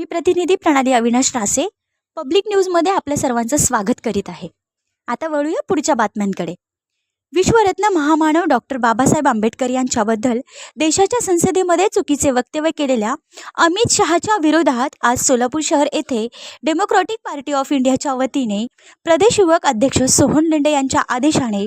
मी प्रतिनिधी प्रणाली अविनाश रासे पब्लिक न्यूजमध्ये आपल्या सर्वांचं स्वागत करीत आहे. आता वळूया पुढच्या बातम्यांकडे. विश्वरत्न महामानव डॉक्टर बाबासाहेब आंबेडकर यांच्याबद्दल देशाच्या संसदेमध्ये चुकीचे वक्तव्य केलेल्या अमित शहाच्या विरोधात आज सोलापूर शहर येथे डेमोक्रॅटिक पार्टी ऑफ इंडियाच्या वतीने प्रदेश युवक अध्यक्ष सोहन लेंडे यांच्या आदेशाने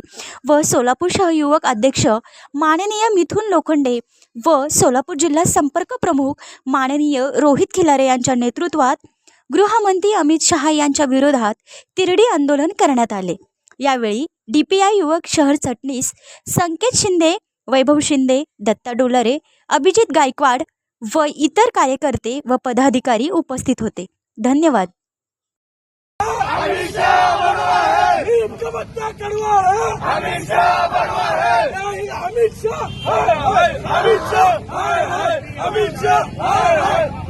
व सोलापूर शहर युवक अध्यक्ष माननीय मिथुन लोखंडे व सोलापूर जिल्हा संपर्क प्रमुख माननीय रोहित खिलारे यांच्या नेतृत्वात गृहमंत्री अमित शहा यांच्या विरोधात तिरडी आंदोलन करण्यात आले. यावेळी डी पी आय युवक शहर चटणीस संकेत शिंदे वैभव शिंदे दत्ता डोलरे अभिजित गायकवाड व इतर कार्यकर्ते व पदाधिकारी उपस्थित होते. धन्यवाद.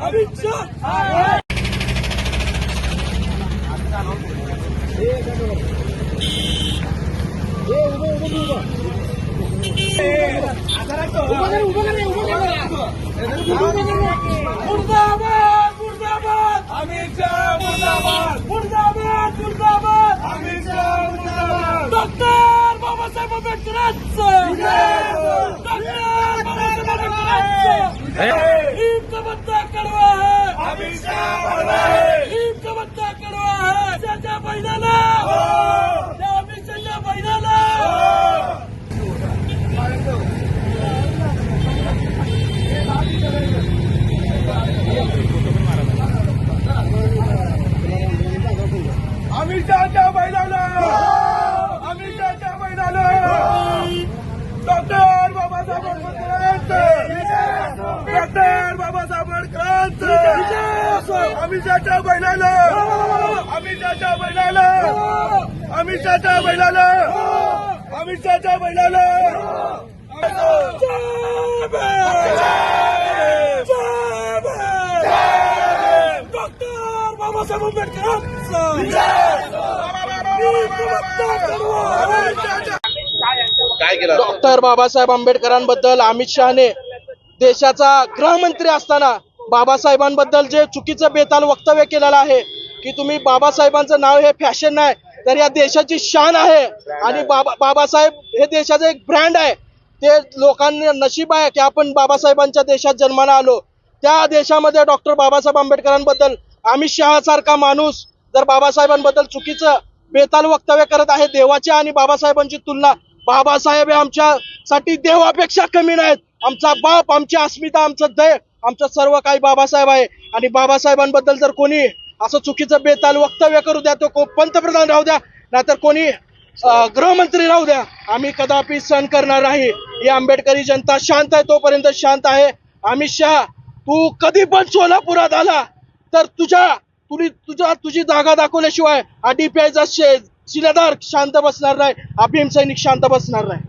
अमित मुर्दाबाद मुर्दाबाद अमित शाह मुर्दाबाद मुर्दाबाद मुर्दाबाद अमित शाह मुर्दाबाद डॉक्टर बाबासाहेब आंबेडकरांचं डॉक्टर बाबासाहेब आंबेडकरांचं ईद का बच्चा कडवा है अमित शाह बनवा है ईद का बच्चा कडवा है त्याच्या बैलाला त्या अमित शहाच्या बैलाला अमित शहाच्या बैलाला अमित शहाच्या डॉक्टर बाबासाहेब आंबेडकरांचं! डॉक्टर बाबासाहेब आंबेडकरांचं! अमित शहाच्या बैलाला अमित शहाच्या मैदान अमित शहाच्या बैलाला अमित शहाच्या मैदान बाबासाहेब आंबेडकर काय केलं? डॉक्टर बाबासाहेब आंबेडकरांबद्दल अमित शहाने देशाचा गृहमंत्री असताना बाबासाहेबांबद्दल जे चुकीचं बेताल वक्तव्य केलेलं आहे की तुम्ही बाबासाहेबांचं नाव हे फॅशन नाही तर या देशाची शान आहे. आणि बाबा बाबासाहेब हे देशाचं एक ब्रँड आहे. ते लोकांना नशीब आहे की आपण बाबासाहेबांच्या देशात जन्माला आलो. त्या देशामध्ये डॉक्टर बाबासाहेब आंबेडकरांबद्दल अमित शहासारखा माणूस जर बाबासाहेबांबद्दल चुकीचं बेताल वक्तव्य करत आहे देवाची आणि बाबासाहेबांची तुलना बाबासाहेब हे आमच्यासाठी देवापेक्षा कमी नाहीत. आमचा बाप आमची अस्मिता आमचं दय आमचं सर्व काही बाबासाहेब आहे. आणि बाबासाहेबांबद्दल जर कोणी असं चुकीचं बेताल वक्तव्य करू द्या तो को- पंतप्रधान राहू द्या नाहीतर कोणी गृहमंत्री राहू द्या आम्ही कदापि सहन करणार नाही. ही आंबेडकरी जनता शांत आहे तोपर्यंत शांत आहे. अमित शहा तू कधी पण सोलापुरात आला तर तुझ्या तुझी तुझ्या तुझी जागा दाखवल्याशिवाय हा डीपीआयचा शिलेदार शांत बसणार नाही. अभिम सैनिक शांत बसणार नाही.